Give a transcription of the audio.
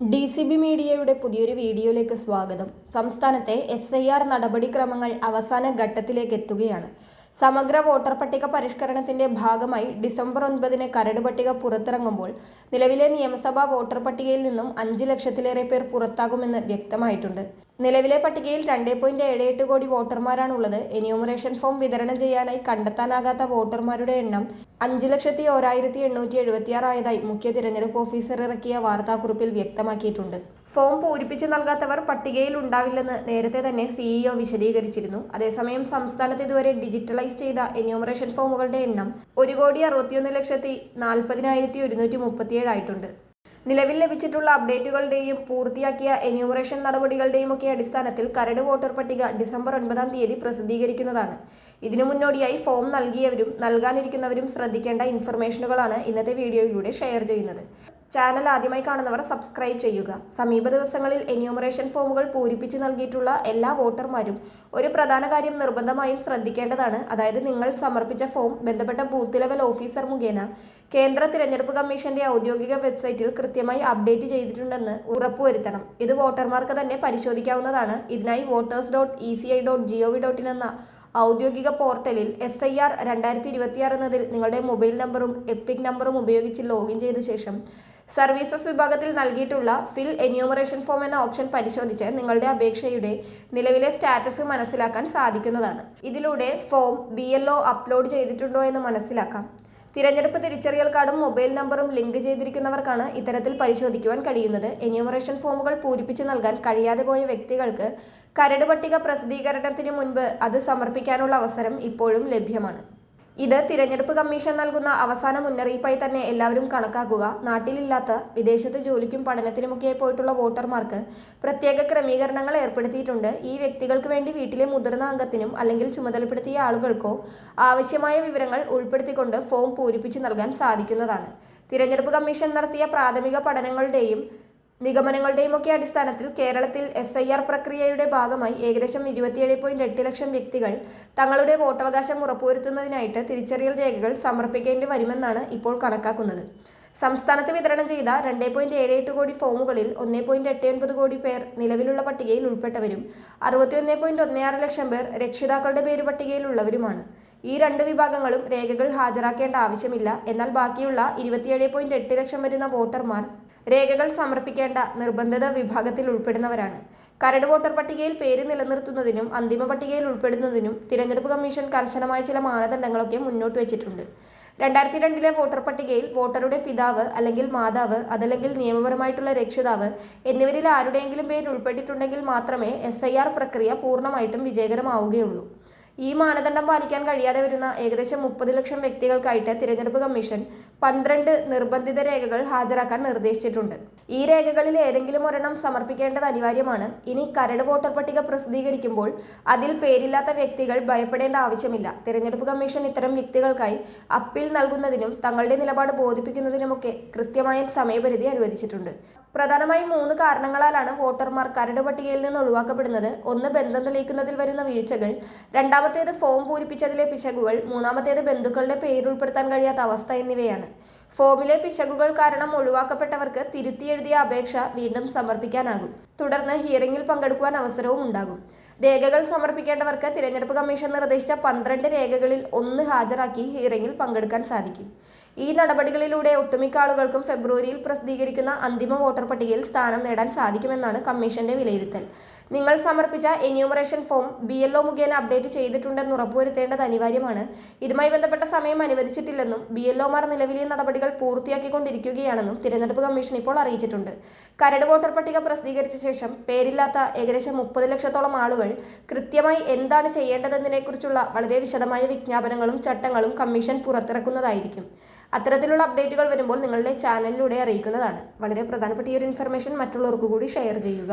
D C B മീഡിയയുടെ പുതിയൊരു വീഡിയോയിലേക്ക് സ്വാഗതം. സംസ്ഥാനത്തെ എസ് ഐ ആർ നടപടിക്രമങ്ങൾ അവസാന ഘട്ടത്തിലേക്ക് എത്തുകയാണ്. സമഗ്ര വോട്ടർ പട്ടിക പരിഷ്കരണത്തിന്റെ ഭാഗമായി ഡിസംബർ ഒൻപതിന് കരട് പട്ടിക പുറത്തിറങ്ങുമ്പോൾ നിലവിലെ നിയമസഭാ വോട്ടർ പട്ടികയിൽ നിന്നും അഞ്ച് ലക്ഷത്തിലേറെ പേർ പുറത്താകുമെന്ന് വ്യക്തമായിട്ടുണ്ട്. നിലവിലെ പട്ടികയിൽ രണ്ട് പോയിന്റ് ഏഴ് എട്ട് കോടി വോട്ടർമാരാണുള്ളത്. എന്യൂമറേഷൻ ഫോം വിതരണം ചെയ്യാനായി കണ്ടെത്താനാകാത്ത വോട്ടർമാരുടെ എണ്ണം അഞ്ച് ലക്ഷത്തി ഓരായിരത്തി എണ്ണൂറ്റി എഴുപത്തിയാറായതായി മുഖ്യ തിരഞ്ഞെടുപ്പ് ഓഫീസർ ഇറക്കിയ വാർത്താക്കുറിപ്പിൽ വ്യക്തമാക്കിയിട്ടുണ്ട്. ഫോം പൂരിപ്പിച്ച് നൽകാത്തവർ പട്ടികയിൽ ഉണ്ടാവില്ലെന്ന് നേരത്തെ തന്നെ സിഇഒ വിശദീകരിച്ചിരുന്നു. അതേസമയം സംസ്ഥാനത്ത് ഇതുവരെ ഡിജിറ്റലൈസ് ചെയ്ത എന്യൂമറേഷൻ ഫോമുകളുടെ എണ്ണം ഒരു കോടി അറുപത്തിയൊന്ന് ലക്ഷത്തി നാൽപ്പതിനായിരത്തി ഒരുന്നൂറ്റി മുപ്പത്തിയേഴായിട്ടുണ്ട് നിലവിൽ ലഭിച്ചിട്ടുള്ള അപ്ഡേറ്റുകളുടെയും പൂർത്തിയാക്കിയ എന്യൂമറേഷൻ നടപടികളുടെയും ഒക്കെ അടിസ്ഥാനത്തിൽ കരട് വോട്ടർ പട്ടിക ഡിസംബർ ഒൻപതാം തീയതി പ്രസിദ്ധീകരിക്കുന്നതാണ്. ഇതിനു മുന്നോടിയായി ഫോം നൽകിയവരും നൽകാനിരിക്കുന്നവരും ശ്രദ്ധിക്കേണ്ട ഇൻഫർമേഷനുകളാണ് ഇന്നത്തെ വീഡിയോയിലൂടെ ഷെയർ ചെയ്യുന്നത്. ചാനൽ ആദ്യമായി കാണുന്നവർ സബ്സ്ക്രൈബ് ചെയ്യുക. സമീപ ദിവസങ്ങളിൽ എന്യൂമറേഷൻ ഫോമുകൾ പൂരിപ്പിച്ച് നൽകിയിട്ടുള്ള എല്ലാ വോട്ടർമാരും ഒരു പ്രധാന കാര്യം നിർബന്ധമായും ശ്രദ്ധിക്കേണ്ടതാണ്. അതായത് നിങ്ങൾ സമർപ്പിച്ച ഫോം ബന്ധപ്പെട്ട ബൂത്ത് ലെവൽ ഓഫീസർ മുഖേന കേന്ദ്ര തിരഞ്ഞെടുപ്പ് കമ്മീഷന്റെ ഔദ്യോഗിക വെബ്സൈറ്റിൽ കൃത്യമായി അപ്ഡേറ്റ് ചെയ്തിട്ടുണ്ടെന്ന് ഉറപ്പുവരുത്തണം. ഇത് വോട്ടർമാർക്ക് തന്നെ പരിശോധിക്കാവുന്നതാണ്. ഇതിനായി voters dot E C I dot gov dot in എന്ന ഔദ്യോഗിക പോർട്ടലിൽ എസ് ഐ ആർ രണ്ടായിരത്തി ഇരുപത്തിയാറ് എന്നതിൽ നിങ്ങളുടെ മൊബൈൽ നമ്പറും എപ്പിക് നമ്പറും ഉപയോഗിച്ച് ലോഗിൻ ചെയ്ത ശേഷം സർവീസസ് വിഭാഗത്തിൽ നൽകിയിട്ടുള്ള ഫിൽ എന്യൂമറേഷൻ ഫോം എന്ന ഓപ്ഷൻ പരിശോധിച്ച് നിങ്ങളുടെ അപേക്ഷയുടെ നിലവിലെ സ്റ്റാറ്റസ് മനസ്സിലാക്കാൻ സാധിക്കുന്നതാണ്. ഇതിലൂടെ ഫോം ബി അപ്ലോഡ് ചെയ്തിട്ടുണ്ടോ എന്ന് മനസ്സിലാക്കാം. തിരഞ്ഞെടുപ്പ് തിരിച്ചറിയൽ കാർഡും മൊബൈൽ നമ്പറും ലിങ്ക് ചെയ്തിരിക്കുന്നവർക്കാണ് ഇത്തരത്തിൽ പരിശോധിക്കുവാൻ കഴിയുന്നത്. എന്യൂമറേഷൻ ഫോമുകൾ പൂരിപ്പിച്ച് നൽകാൻ കഴിയാതെ പോയ വ്യക്തികൾക്ക് കരട് പട്ടിക പ്രസിദ്ധീകരണത്തിന് മുൻപ് അത് സമർപ്പിക്കാനുള്ള അവസരം ഇപ്പോഴും ലഭ്യമാണ്. ഇത് തിരഞ്ഞെടുപ്പ് കമ്മീഷൻ നൽകുന്ന അവസാന മുന്നറിയിപ്പായി തന്നെ എല്ലാവരും കണക്കാക്കുക. നാട്ടിലില്ലാത്ത വിദേശത്ത് ജോലിക്കും പഠനത്തിനുമൊക്കെ പോയിട്ടുള്ള വോട്ടർമാർക്ക് പ്രത്യേക ക്രമീകരണങ്ങൾ ഏർപ്പെടുത്തിയിട്ടുണ്ട്. ഈ വ്യക്തികൾക്ക് വേണ്ടി വീട്ടിലെ മുതിർന്ന അംഗത്തിനും അല്ലെങ്കിൽ ചുമതലപ്പെടുത്തിയ ആളുകൾക്കോ ആവശ്യമായ വിവരങ്ങൾ ഉൾപ്പെടുത്തിക്കൊണ്ട് ഫോം പൂരിപ്പിച്ച് നൽകാൻ സാധിക്കുന്നതാണ്. തിരഞ്ഞെടുപ്പ് കമ്മീഷൻ നടത്തിയ പ്രാഥമിക പഠനങ്ങളുടെയും നിഗമനങ്ങളുടെയും ഒക്കെ അടിസ്ഥാനത്തിൽ കേരളത്തിൽ എസ് ഐ ആർ പ്രക്രിയയുടെ ഭാഗമായി ഏകദേശം ഇരുപത്തിയേഴ് പോയിന്റ് എട്ട് ലക്ഷം വ്യക്തികൾ തങ്ങളുടെ വോട്ടവകാശം ഉറപ്പുവരുത്തുന്നതിനായിട്ട് തിരിച്ചറിയൽ രേഖകൾ സമർപ്പിക്കേണ്ടി വരുമെന്നാണ് ഇപ്പോൾ കണക്കാക്കുന്നത്. സംസ്ഥാനത്ത് വിതരണം ചെയ്ത രണ്ട് പോയിന്റ് ഏഴ് എട്ട് കോടി ഫോമുകളിൽ ഒന്നേ പോയിന്റ് എട്ട് ഒൻപത് കോടി പേർ നിലവിലുള്ള പട്ടികയിൽ ഉൾപ്പെട്ടവരും അറുപത്തിയൊന്ന് പോയിന്റ് ഒന്ന് ആറ് ലക്ഷം പേർ രക്ഷിതാക്കളുടെ പേര് പട്ടികയിലുള്ളവരുമാണ്. ഈ രണ്ട് വിഭാഗങ്ങളും രേഖകൾ ഹാജരാക്കേണ്ട ആവശ്യമില്ല. എന്നാൽ ബാക്കിയുള്ള ഇരുപത്തിയേഴ് പോയിന്റ് എട്ട് ലക്ഷം വരുന്ന വോട്ടർമാർ രേഖകൾ സമർപ്പിക്കേണ്ട നിർബന്ധിത വിഭാഗത്തിൽ ഉൾപ്പെടുന്നവരാണ്. കരട് വോട്ടർ പട്ടികയിൽ പേര് നിലനിർത്തുന്നതിനും അന്തിമ പട്ടികയിൽ ഉൾപ്പെടുന്നതിനും തിരഞ്ഞെടുപ്പ് കമ്മീഷൻ കർശനമായ ചില മാനദണ്ഡങ്ങളൊക്കെ മുന്നോട്ട് വെച്ചിട്ടുണ്ട്. രണ്ടായിരത്തി രണ്ടിലെ വോട്ടർ പട്ടികയിൽ വോട്ടറുടെ പിതാവ് അല്ലെങ്കിൽ മാതാവ് അതല്ലെങ്കിൽ നിയമപരമായിട്ടുള്ള രക്ഷിതാവ് എന്നിവരിൽ ആരുടെയെങ്കിലും പേര് ഉൾപ്പെട്ടിട്ടുണ്ടെങ്കിൽ മാത്രമേ എസ് പ്രക്രിയ പൂർണമായിട്ടും വിജയകരമാവുകയുള്ളൂ. ഈ മാനദണ്ഡം പാലിക്കാൻ കഴിയാതെ വരുന്ന ഏകദേശം മുപ്പത് ലക്ഷം വ്യക്തികൾക്കായിട്ട് തിരഞ്ഞെടുപ്പ് കമ്മീഷൻ പന്ത്രണ്ട് നിർബന്ധിത രേഖകൾ ഹാജരാക്കാൻ നിർദ്ദേശിച്ചിട്ടുണ്ട്. ഈ രേഖകളിൽ ഏതെങ്കിലും ഒരെണ്ണം സമർപ്പിക്കേണ്ടത് അനിവാര്യമാണ്. ഇനി കരട് വോട്ടർ പട്ടിക പ്രസിദ്ധീകരിക്കുമ്പോൾ അതിൽ പേരില്ലാത്ത വ്യക്തികൾ ഭയപ്പെടേണ്ട ആവശ്യമില്ല. തിരഞ്ഞെടുപ്പ് കമ്മീഷൻ ഇത്തരം വ്യക്തികൾക്കായി അപ്പീൽ നൽകുന്നതിനും തങ്ങളുടെ നിലപാട് ബോധിപ്പിക്കുന്നതിനുമൊക്കെ കൃത്യമായ സമയപരിധി അനുവദിച്ചിട്ടുണ്ട്. പ്രധാനമായും മൂന്ന് കാരണങ്ങളാലാണ് വോട്ടർമാർ കരട് പട്ടികയിൽ നിന്ന് ഒഴിവാക്കപ്പെടുന്നത്. ഒന്ന് ബന്ധം തെളിയിക്കുന്നതിൽ വരുന്ന വീഴ്ചകൾ. രണ്ടാമത്തേത് ഫോം പൂരിപ്പിച്ചതിലെ പിശകുകൾ മൂന്നാമത്തേത് ബന്ധുക്കളുടെ പേര് ഉൾപ്പെടുത്താൻ കഴിയാത്ത അവസ്ഥ എന്നിവയാണ്. ഫോമിലെ പിശകുകൾ കാരണം ഒഴിവാക്കപ്പെട്ടവർക്ക് തിരുത്തിയെഴുതിയ അപേക്ഷ വീണ്ടും സമർപ്പിക്കാനാകും. തുടർന്ന് ഹിയറിംഗിൽ പങ്കെടുക്കുവാൻ അവസരവും ഉണ്ടാകും. രേഖകൾ സമർപ്പിക്കേണ്ടവർക്ക് തിരഞ്ഞെടുപ്പ് കമ്മീഷൻ നിർദ്ദേശിച്ച പന്ത്രണ്ട് രേഖകളിൽ ഒന്ന് ഹാജരാക്കി ഹിയറിംഗിൽ പങ്കെടുക്കാൻ സാധിക്കും. ഈ നടപടികളിലൂടെ ഒട്ടുമിക്ക ആളുകൾക്കും ഫെബ്രുവരിയിൽ പ്രസിദ്ധീകരിക്കുന്ന അന്തിമ വോട്ടർ പട്ടികയിൽ സ്ഥാനം നേടാൻ സാധിക്കുമെന്നാണ് കമ്മീഷന്റെ വിലയിരുത്തൽ. നിങ്ങൾ സമർപ്പിച്ച enumeration form B L O മുഖേന അപ്ഡേറ്റ് ചെയ്തിട്ടുണ്ടെന്ന് ഉറപ്പുവരുത്തേണ്ടത് അനിവാര്യമാണ്. ഇതുമായി ബന്ധപ്പെട്ട സമയം അനുവദിച്ചിട്ടില്ലെന്നും ബി എൽ ഒമാർ നിലവിലെ നടപടികൾ പൂർത്തിയാക്കിക്കൊണ്ടിരിക്കുകയാണെന്നും തിരഞ്ഞെടുപ്പ് കമ്മീഷൻ ഇപ്പോൾ അറിയിച്ചിട്ടുണ്ട്. കരട് വോട്ടർ പട്ടിക പ്രസിദ്ധീകരിച്ച ശേഷം പേരില്ലാത്ത ഏകദേശം മുപ്പത് ലക്ഷത്തോളം ആളുകൾ കൃത്യമായി എന്താണ് ചെയ്യേണ്ടതെന്നതിനെക്കുറിച്ചുള്ള വളരെ വിശദമായ വിജ്ഞാപനങ്ങളും ചട്ടങ്ങളും കമ്മീഷൻ പുറത്തിറക്കുന്നതായിരിക്കും. അത്തരത്തിലുള്ള അപ്ഡേറ്റുകൾ വരുമ്പോൾ നിങ്ങളുടെ ചാനലിലൂടെ അറിയിക്കുന്നതാണ്. വളരെ പ്രധാനപ്പെട്ട ഈ ഒരു ഇൻഫർമേഷൻ മറ്റുള്ളവർക്ക് കൂടി ഷെയർ ചെയ്യുക.